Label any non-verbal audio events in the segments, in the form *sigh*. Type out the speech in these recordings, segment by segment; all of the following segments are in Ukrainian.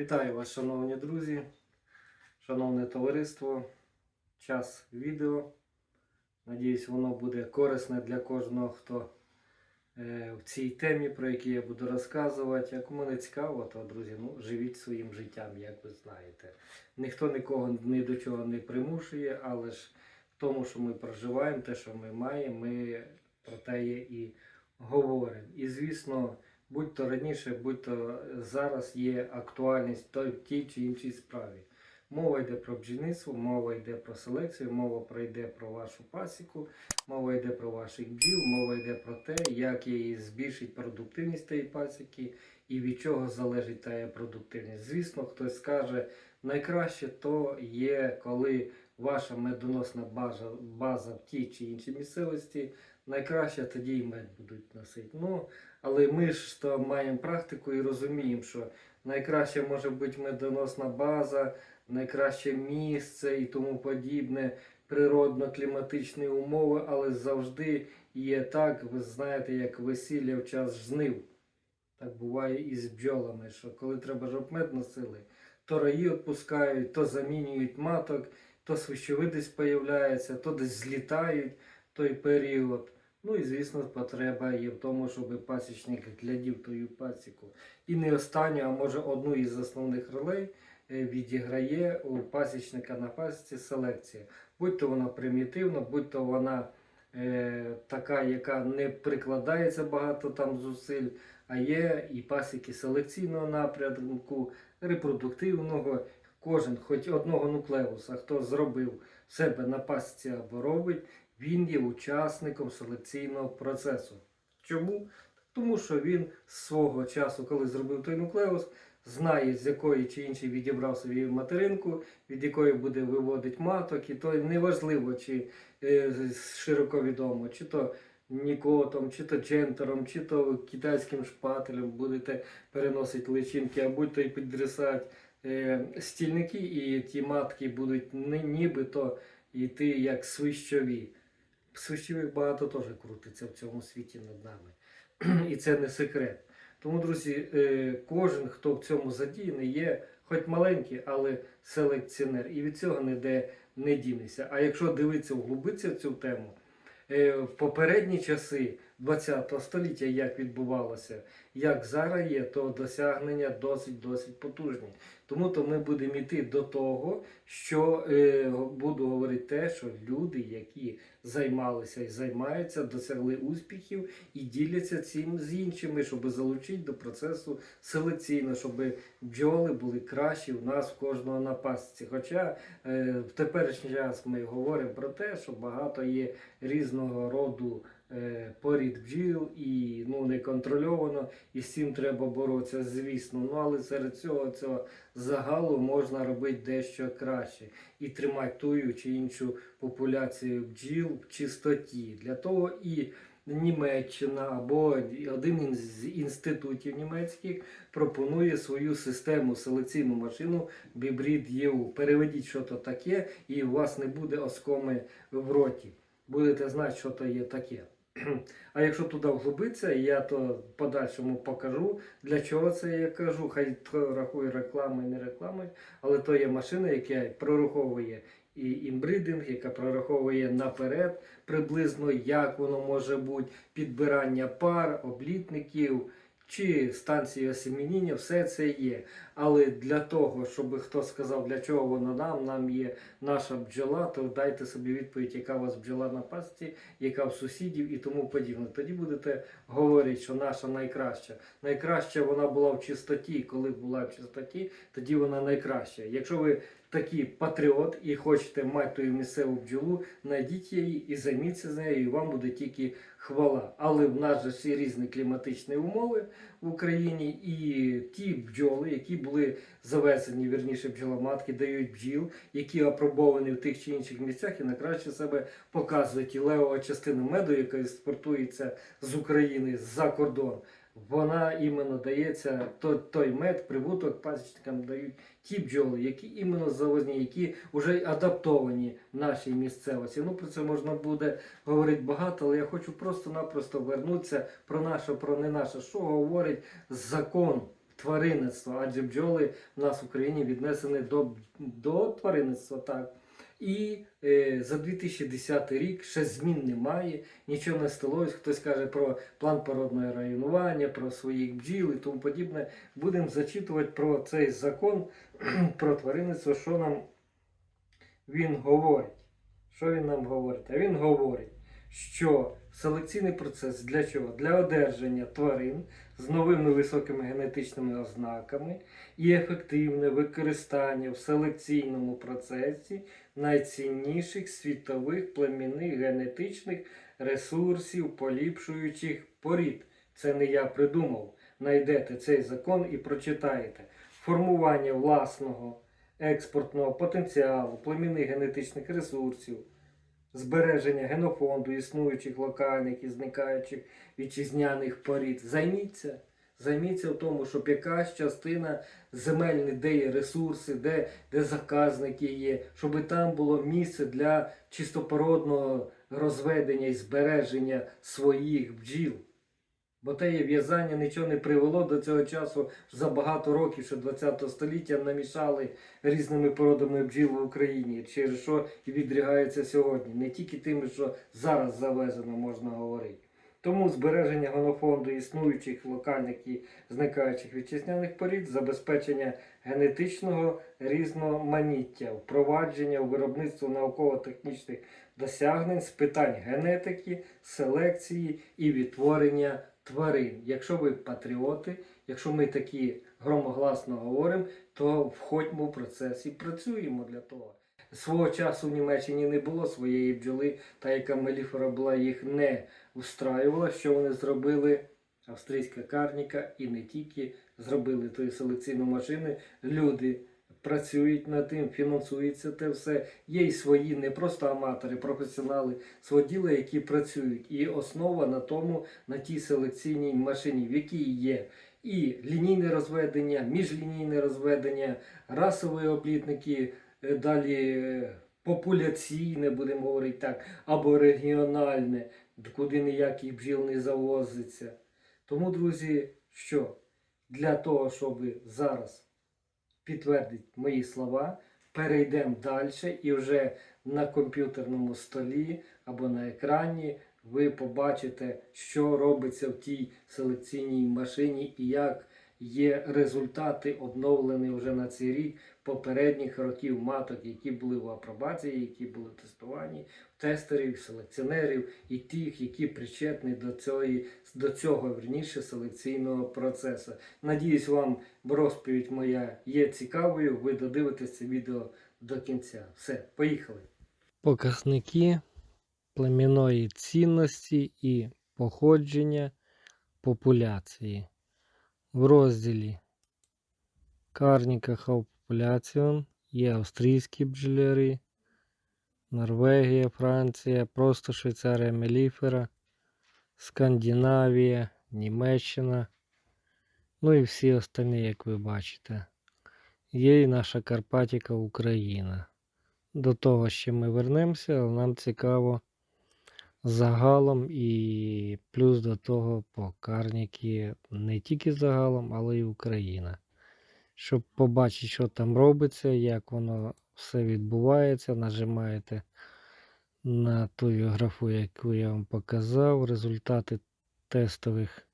Вітаю вас, шановні друзі, шановне товариство. Час відео. Надіюсь, воно буде корисне для кожного, хто е, в цій темі, про які я буду розказувати. А кому не цікаво, то, друзі, ну, живіть своїм життям, як ви знаєте. Ніхто нікого ні до чого не примушує, але ж в тому, що ми проживаємо, те, що ми маємо, ми про те і говоримо. І, звісно, будь то раніше, будь то зараз є актуальність в тій чи іншій справі. Мова йде про бджільництво, мова йде про селекцію, мова про йде про вашу пасіку, мова йде про ваших бджіл, мова йде про те, як її збільшить продуктивність тієї пасіки і від чого залежить та продуктивність. Звісно, хтось скаже, найкраще то є, коли ваша медоносна база, база в тій чи іншій місцевості, найкраще тоді і мед будуть носити. Ну, але ми ж то маємо практику і розуміємо, що найкраще може бути медоносна база, найкраще місце і тому подібне, природно-кліматичні умови, але завжди є так, ви знаєте, як весілля в час жнив. Так буває і з бджолами, що коли треба, щоб мед носили, то раї відпускають, то замінюють маток, то свищові десь появляються, то десь злітають той період. Ну і звісно, потреба є в тому, щоб пасічник глядів тою пасіку. І не останню, а може одну із основних ролей е, відіграє у пасічника на пасіці селекція. Будь то вона примітивна, будь то вона е, така, яка не прикладається багато там зусиль, а є і пасіки селекційного напрямку, репродуктивного. Кожен, хоч одного нуклеуса, хто зробив себе на пасіці або робить, він є учасником селекційного процесу. Чому? Тому що він з свого часу, коли зробив той нуклеус, знає, з якої чи іншої відібрав собі материнку, від якої буде виводити маток, і то неважливо, чи е, широко відомо, чи то нікотом, чи то джентером, чи то китайським шпателем будете переносити личинки, а будь-то й підрисати е, стільники, і ті матки будуть нібито йти як свищові. Свищових багато теж крутиться в цьому світі над нами. І це не секрет. Тому, друзі, е, кожен, хто в цьому задіяний, є хоч маленький, але селекціонер. І від цього ніде не дінеться. А якщо дивитися, в цю тему, е, в попередні часи ХХ століття, як відбувалося, як зараз є, то досягнення досить-досить потужні. Тому то ми будемо йти до того, що е, буду говорити те, що люди, які займалися і займаються, досягли успіхів і діляться цим з іншими, щоб залучити до процесу селекційно, щоб бджоли були кращі в нас в кожного на пасіці. Хоча е, в теперішній час ми говоримо про те, що багато є різного роду. Е, Порід бджіл і ну не контрольовано, і з цим треба боротися, звісно. Ну але серед цього цього загалу можна робити дещо краще і тримати тую чи іншу популяцію бджіл в чистоті. Для того і Німеччина або один із інститутів німецьких пропонує свою систему селекційну машину Бібрід ЄУ. Переведіть, що то таке, і у вас не буде оскоми в роті. Будете знати, що то є таке. А якщо туди вглубитися, я то подальшому покажу, для чого це я кажу. Хай то рахує рекламою, не рекламою, але то є машина, яка прораховує і імбридинг, яка прораховує наперед приблизно, як воно може бути, підбирання пар, облітників чи станції осемініння, все це є. Але для того, щоб хто сказав, для чого воно нам, нам є наша бджола, то дайте собі відповідь, яка у вас бджола на пасті, яка в сусідів і тому подібне. Тоді будете говорити, що наша найкраща. Найкраща вона була в чистоті. Коли була в чистоті, тоді вона найкраща. Якщо ви такий патріот і хочете мати ту місцеву бджолу, знайдіть її і займіться з нею, і вам буде тільки хвала. Але в нас же всі різні кліматичні умови в Україні, і ті бджоли, які були завезені, вірніше бджоломатки, дають бджіл, які апробовані в тих чи інших місцях і найкраще себе показують. І левова частина меду, яка експортується з України за кордон. Вона іменно дається той мед, прибуток пасічникам дають ті бджоли, які іменно завозні, які вже адаптовані в нашій місцевості. Ну про це можна буде говорити багато, але я хочу просто-напросто вернутися про наше, про не наше, що говорить закон тваринництва, адже бджоли в нас в Україні віднесені до, до тваринництва, так. І е, за 2010 рік ще змін немає, нічого не сталося. Хтось каже про план породного районування, про своїх бджіл і тому подібне. Будемо зачитувати про цей закон *clears throat* про тваринництво, що нам він говорить. Що він нам говорить? А він говорить, що селекційний процес для чого? Для одержання тварин з новими високими генетичними ознаками і ефективне використання в селекційному процесі найцінніших світових племінних генетичних ресурсів, поліпшуючих порід. Це не я придумав. Найдете цей закон і прочитаєте. Формування власного експортного потенціалу, племінних генетичних ресурсів, збереження генофонду існуючих локальних і зникаючих вітчизняних порід. Займіться. Займіться в тому, щоб якась частина земельних, де є ресурси, де, де заказники є, щоб там було місце для чистопородного розведення і збереження своїх бджіл. Бо те є в'язання нічого не привело до цього часу за багато років, що 20 століття намішали різними породами бджіл в Україні, через що і відрягається сьогодні. Не тільки тими, що зараз завезено, можна говорити. Тому збереження генофонду існуючих локальних і зникаючих вітчизняних порід, забезпечення генетичного різноманіття, впровадження у виробництво науково-технічних досягнень з питань генетики, селекції і відтворення тварин. Якщо ви патріоти, якщо ми такі громогласно говоримо, то входьмо в процес і працюємо для того. Свого часу в Німеччині не було своєї бджоли, та яка меліфора була, їх не устраювала. Що вони зробили? Австрійська карніка і не тільки зробили тої селекційну машини. Люди працюють над тим, фінансується те все. Є й свої, не просто аматори, професіонали свого які працюють. І основа на тому, на тій селекційній машині, в якій є і лінійне розведення, міжлінійне розведення, расові облітники, е, далі е, популяційне, будемо говорити так, або регіональне, куди ніяких бджіл не завозиться. Тому, друзі, що для того, щоб зараз підтвердити мої слова, перейдемо далі і вже на комп'ютерному столі або на екрані ви побачите, що робиться в тій селекційній машині і як є результати обновлені вже на цей рік попередніх років маток, які були в апробації, які були тестовані, тестерів, селекціонерів і тих, які причетні до цього, до цього верніше селекційного процесу. Надіюсь, вам розповідь моя є цікавою. Ви додивитесь це відео до кінця. Все, поїхали. Показники племінної цінності і походження популяції. В розділі Карніка Популяціон є австрійські бджоляри, Норвегія, Франція, просто Швейцарія Меліфера, Скандинавія, Німеччина. Ну і всі остальні, як ви бачите. Є і наша Карпатіка Україна. До того ще ми вернемося, але нам цікаво загалом і плюс до того по карніки не тільки загалом, але й Україна. Щоб побачити, що там робиться, як воно все відбувається, нажимаєте на ту графу, яку я вам показав, результати тестових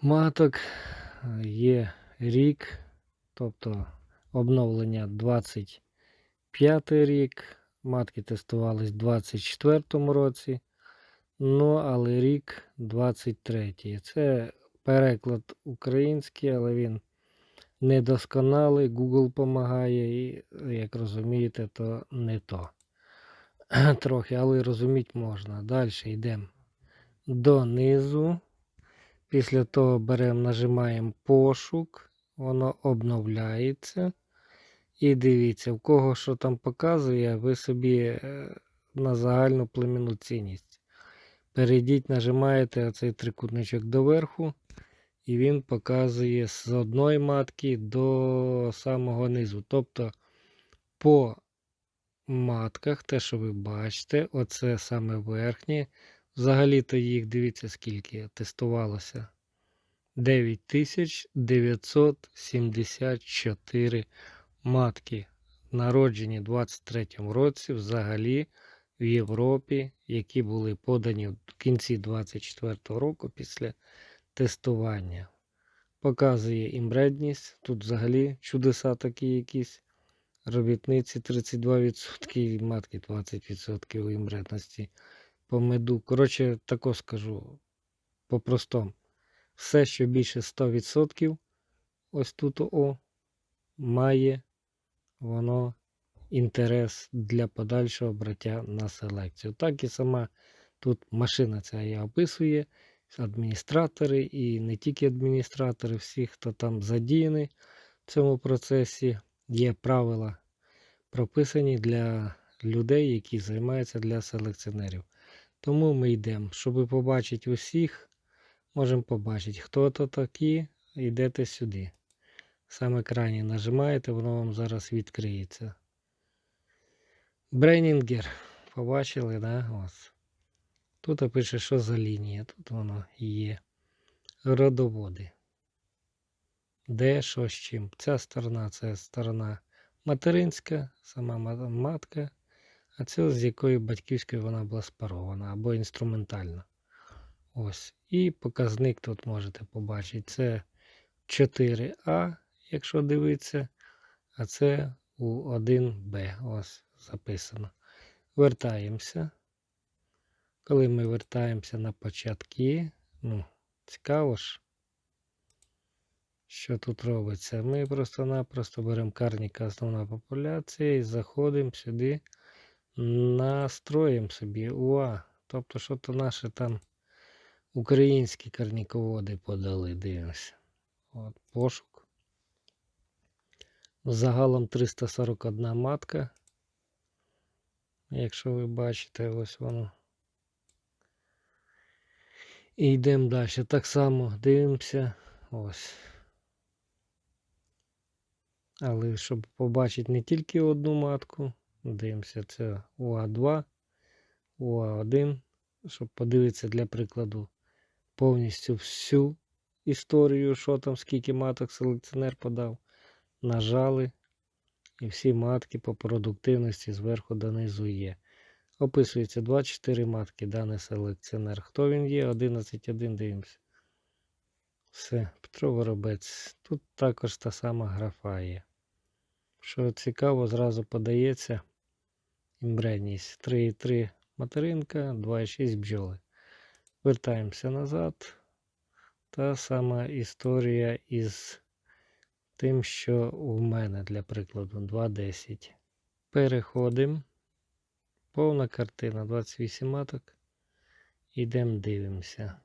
маток. Є рік, тобто обновлення 25 рік. Матки тестувались в 24 році. Ну, але рік 23. Це переклад український, але він недосконалий. Google допомагає, і, як розумієте, то не то. *clears throat* Трохи, але розуміти можна. Далі йдемо донизу. Після того беремо, нажимаємо пошук, воно обновляється. І дивіться, в кого що там показує, ви собі е, на загальну племінну цінність. Перейдіть, нажимаєте оцей трикутничок доверху, і він показує з одної матки до самого низу. Тобто по матках, те, що ви бачите, оце саме верхнє. Взагалі-то їх, дивіться, скільки тестувалося. 9974 матки, народжені в 23-му році взагалі в Європі, які були подані в кінці 24-го року після тестування. Показує імбредність. Тут взагалі чудеса такі якісь. Робітниці 32% і матки 20% у імбредності по меду. Коротше, тако скажу по-простому. Все, що більше 100%, ось тут о, має воно інтерес для подальшого браття на селекцію. Так і сама тут машина ця і описує, адміністратори і не тільки адміністратори, всі, хто там задіяний в цьому процесі, є правила прописані для людей, які займаються для селекціонерів. Тому ми йдемо, щоб побачити усіх, можемо побачити, хто то такі, йдете сюди. Саме крайні нажимаєте, воно вам зараз відкриється. Бренінгер. Побачили, да? Ось. Тут пише, що за лінія. Тут воно є. Родоводи. Де, що з чим. Ця сторона це сторона материнська, сама матка, а це з якою батьківською вона була спарована або інструментальна. Ось. І показник тут можете побачити. Це 4А, якщо дивитися, а це у 1Б. Ось записано. Вертаємося. Коли ми вертаємося на початки, ну, цікаво ж, що тут робиться. Ми просто-напросто беремо карніка основна популяція і заходимо сюди, настроїмо собі УА. Тобто, що то наші там українські карніководи подали, дивимося. От, пошук. Загалом 341 матка. Якщо ви бачите, ось воно. І йдемо далі. Так само дивимося. Ось. Але щоб побачити не тільки одну матку, дивимося, це УА2, УА1, щоб подивитися для прикладу повністю всю історію, що там, скільки маток селекціонер подав. Нажали. І всі матки по продуктивності зверху донизу є. Описується 24 матки даний селекціонер. Хто він є? 11.1 дивимося. Все, Петро Воробець. Тут також та сама графа є. Що цікаво, зразу подається імбредність. 3,3 материнка, 2,6 бджоли. Вертаємося назад. Та сама історія із тим, що у мене, для прикладу, 2,10. Переходимо. Повна картина 28 маток. Ідемо дивимося.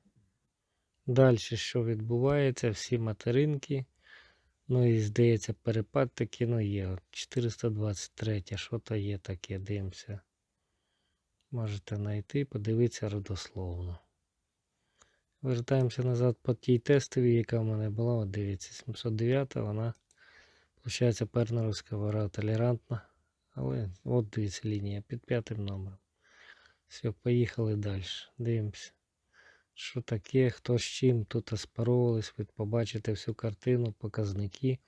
Далі, що відбувається, всі материнки. Ну і здається, перепад таки ну є. 423. Що то є таке, дивимося. Можете знайти, подивитися родословно. Вертаємося назад по тій тестовій, яка в мене була. От дивіться, 709 вона, виходить, пернеровська вора толерантна. Але от дивіться лінія під п'ятим номером. Все, поїхали далі. Дивимося. Що таке, хто з чим тут спарувались, ви побачите всю картину, показники.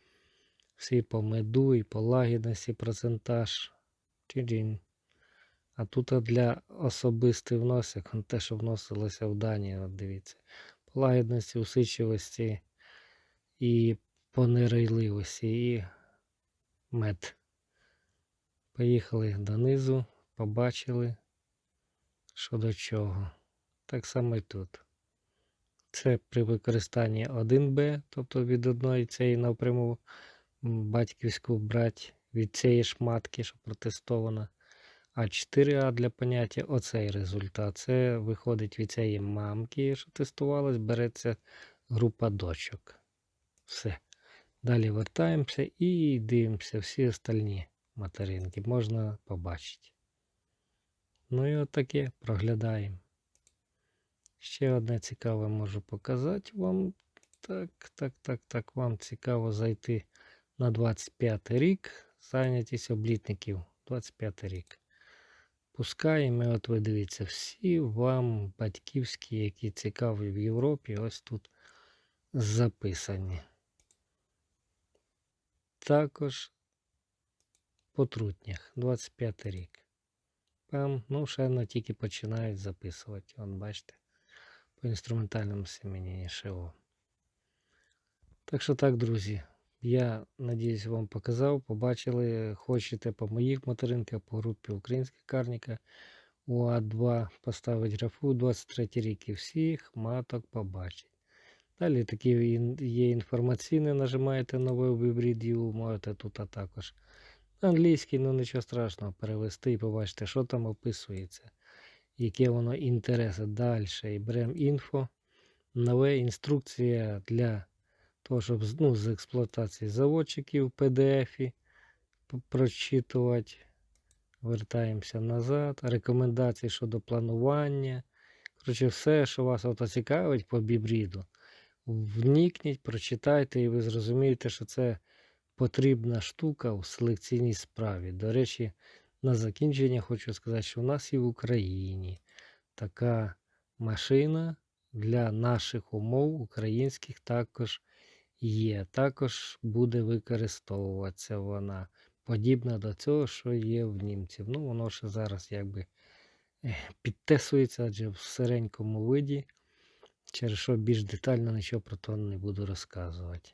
Всі по меду і по лагідності процентаж. Чі-джін. А тут для особистий вносок, те, що вносилося в дані, от дивіться. По лагідності, усичливості і по нерейливості, і мед. Поїхали донизу, побачили, що до чого. Так само і тут. Це при використанні 1Б, тобто від одної цієї напряму батьківську брати від цієї ж матки, що протестована. А 4А для поняття оцей результат. Це виходить від цієї мамки, що тестувалась, береться група дочок. Все. Далі вертаємося і дивимося всі остальні материнки. Можна побачити. Ну і отаке проглядаємо. Ще одне цікаве можу показати вам. Так, так, так, так. Вам цікаво зайти на 25 рік. Зайнятість облітників. 25 рік. Пускаємо, от ви дивіться, всі вам батьківські, які цікаві в Європі. Ось тут записані. Також по трутнях 25 рік. Там, ну, ще тільки починають записувати. Вон, бачите, по інструментальному семені ШО. Так що так, друзі. Я надіюсь, вам показав, побачили, хочете по моїх материнках, по групі Українська карніка УА2 поставити графу 23 рік і всіх маток побачить. Далі такі є інформаційні, нажимаєте нове вибрідів, можете тут також англійський, ну нічого страшного, перевести і побачите, що там описується, яке воно інтереси. Далі і беремо інфо, нове. Інструкція для з- ну, з експлуатації заводчиків в PDF прочитувати. Вертаємося назад. Рекомендації щодо планування. Коротше, все, що вас ото цікавить по бібріду, вникніть, прочитайте, і ви зрозумієте, що це потрібна штука у селекційній справі. До речі, на закінчення хочу сказати, що у нас і в Україні така машина для наших умов українських також є. Також буде використовуватися вона. Подібна до цього, що є в німців. Ну, воно ще зараз якби підтесується, адже в сиренькому виді, через що більш детально нічого про то не буду розказувати.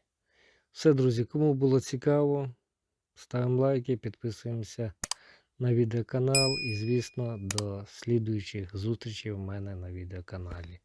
Все, друзі, кому було цікаво, ставимо лайки, підписуємося на відеоканал і, звісно, до слідуючих зустрічей у мене на відеоканалі.